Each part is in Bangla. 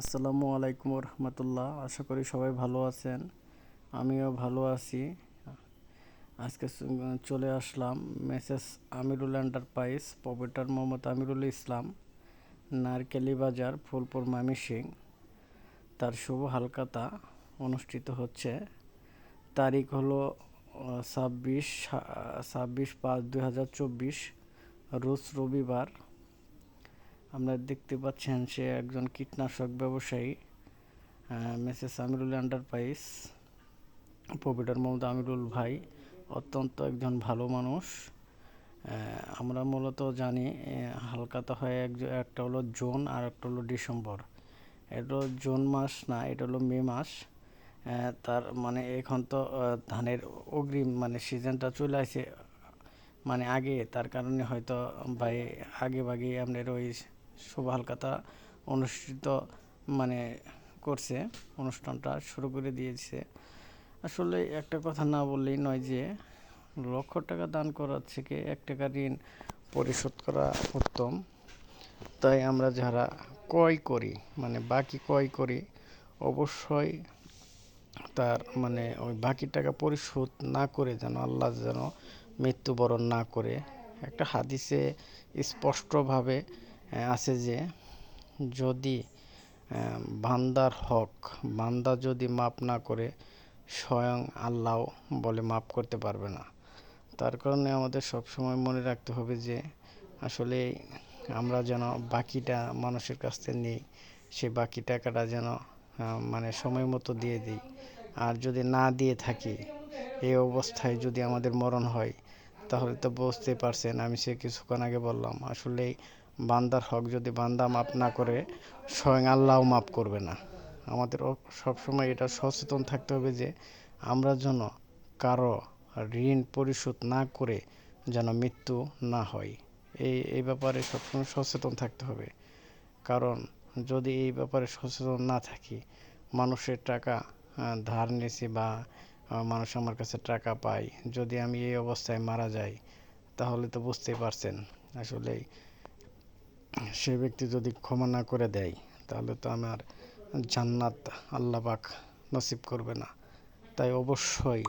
আসসালামু আলাইকুম রহমতুল্লাহ আশা করি সবাই ভালো আছেন। আমিও ভালো আছি। আজকে চলে আসলাম messrs Amirul enterprise proprietor Mohammad Amirul Islam, Narkeli Bazar, Phulpur Mamisingh তার শুভ হালকাতা অনুষ্ঠিত হচ্ছে। তারিখ হলো ছাব্বিশ ছাব্বিশ পাঁচ দুই হাজার চব্বিশ, রোজ রবিবার। আমরা দেখতে পাচ্ছেন সে একজন কীটনাশক ব্যবসায়ী মেসেস আমিরুল এন্টারপ্রাইজ প্রভিডার মোহাম্মদ আমিরুল ভাই, অত্যন্ত একজন ভালো মানুষ। আমরা মূলত জানি হালকাতা হয় এক একটা হলো জুন আর একটা হলো ডিসেম্বর। এটা হলো জুন মাস না, এটা হলো মে মাস। তার মানে এখন তো ধানের অগ্রিম মানে সিজনটা চলে আসে মানে আগে। তার কারণে হয়তো ভাই আগে ভাগে আপনার ওই শুভ হালকাতা অনুষ্ঠিত মানে করছে, অনুষ্ঠানটা শুরু করে দিয়েছে। আসলে একটা কথা না বললেই নয় যে, লক্ষ টাকা দান করার থেকে এক টাকা ঋণ পরিশোধ করা উত্তম। তাই আমরা যারা ক্রয় করি মানে বাকি ক্রয় করি, অবশ্যই তার মানে ওই বাকি টাকা পরিশোধ না করে যেন আল্লাহ যেন মৃত্যুবরণ না করে। একটা হাদিসে স্পষ্টভাবে আছে যে যদি বান্দার হক, বান্দা যদি মাপ না করে স্বয়ং আল্লাহ বলে মাপ করতে পারবে না। তার কারণে আমাদের সবসময় মনে রাখতে হবে যে আসলে আমরা যেন বাকিটা মানুষের কাছ থেকে নিই সেই বাকি টাকাটা যেন মানে সময় মতো দিয়ে দিই। আর যদি না দিয়ে থাকি এই অবস্থায় যদি আমাদের মরণ হয়, তাহলে তো বুঝতেই পারছেন, আমি সে কিছুক্ষণ আগে বললাম, আসলেই বান্দার হক যদি বান্দা মাপ না করে, স্বয়ং আল্লাহও মাপ করবে না। আমাদের সবসময় এটা সচেতন থাকতে হবে যে, আমরা যেন কারও ঋণ পরিশোধ না করে যেন মৃত্যু না হয়। এই এই ব্যাপারে সবসময় সচেতন থাকতে হবে। কারণ যদি এই ব্যাপারে সচেতন না থাকি, মানুষের টাকা ধার নিয়েছি বা মানুষ আমার কাছে টাকা পায়, যদি আমি এই অবস্থায় মারা যাই, তাহলে তো বুঝতেই পারছেন। আসলে সে ব্যক্তি যদি ক্ষমা না করে দেয়, তাহলে তো আমার জান্নাত আল্লাহ পাক নসিব করবে না। তাই অবশ্যই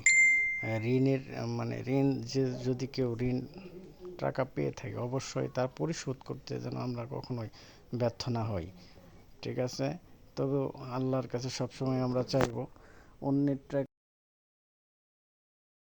ঋণের মানে ঋণ যে যদি কেউ ঋণ টাকা পেয়ে থাকে, অবশ্যই তার পরিশোধ করতে যেন আমরা কখনোই ব্যর্থ না হই। ঠিক আছে? তবে আল্লাহর কাছে সবসময় আমরা চাইব অন্যের